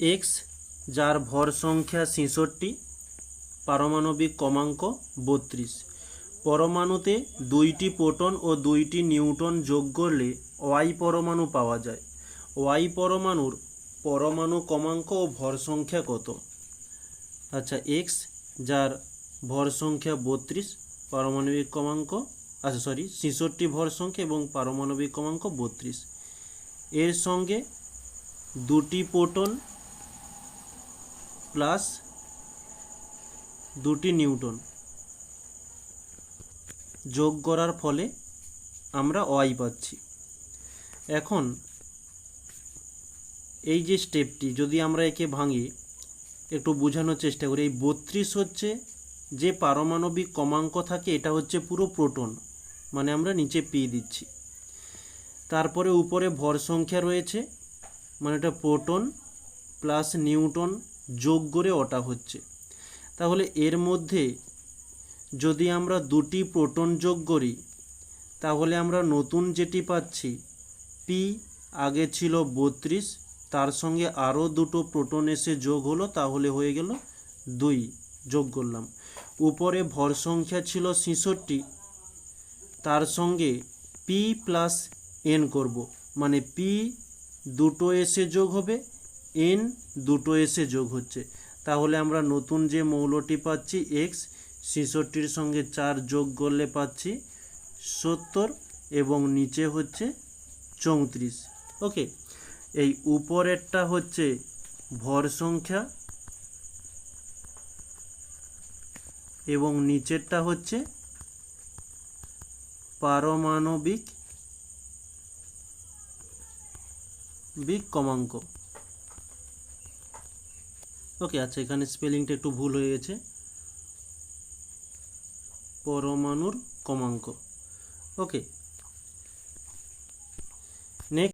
X যার ভর সংখ্যা ছেষট্টি, পারমাণবিক ক্রমাঙ্ক বত্রিশ। পরমাণুতে দুইটি প্রোটন ও দুইটি নিউটন যোগ করলে ওয়াই পরমাণু পাওয়া যায়। ওয়াই পরমাণুর পরমাণু ক্রমাঙ্ক ও ভর সংখ্যা কত? আচ্ছা এক্স যার ভর সংখ্যা বত্রিশ, পারমাণবিক ক্রমাঙ্ক আচ্ছা সরি ছেষট্টি ভর সংখ্যা এবং পারমাণবিক ক্রমাঙ্ক বত্রিশ। এর সঙ্গে দুটি প্রোটন প্লাস দুটি নিউটন যোগ করার ফলে আমরা ওয়াই পাচ্ছি। এখন এই যে স্টেপটি, যদি আমরা একে ভাঙি, একটু বোঝানোর চেষ্টা করি, এই বত্রিশ হচ্ছে যে পারমাণবিক ক্রমাঙ্ক থাকে, এটা হচ্ছে পুরো প্রোটন মানে আমরা নিচে পেয়ে দিচ্ছি। তারপরে উপরে ভর সংখ্যা রয়েছে মানে এটা প্রোটন প্লাস নিউটন যোগ করে ওটা হচ্ছে। তাহলে এর মধ্যে যদি আমরা দুটি প্রোটন যোগ করি, তাহলে আমরা নতুন যেটি পাচ্ছি পি আগে ছিল বত্রিশ, তার সঙ্গে আরও দুটো প্রোটন এসে যোগ হলো, তাহলে হয়ে গেল দুই যোগ করলাম। উপরে ভর সংখ্যা ছিল ছেষট্টি, তার সঙ্গে পি প্লাস এন করব। মানে পি দুটো এসে যোগ হবে এন দুটো এসে যোগ হচ্ছে। তাহলে আমরা নতুন যে মৌলটি পাচ্ছি এক্স ছেষট্টির সঙ্গে চার যোগ করলে পাচ্ছি সত্তর এবং নিচে হচ্ছে চৌত্রিশ। ওকে, এই উপরেরটা হচ্ছে ভর সংখ্যা এবং নিচেরটা হচ্ছে পারমাণবিক বিক ক্রমাঙ্ক ওকে আচ্ছা এখানে স্পেলিংটা একটু ভুল হয়ে গেছে। পরমাণুর কমাঙ্ক। ওকে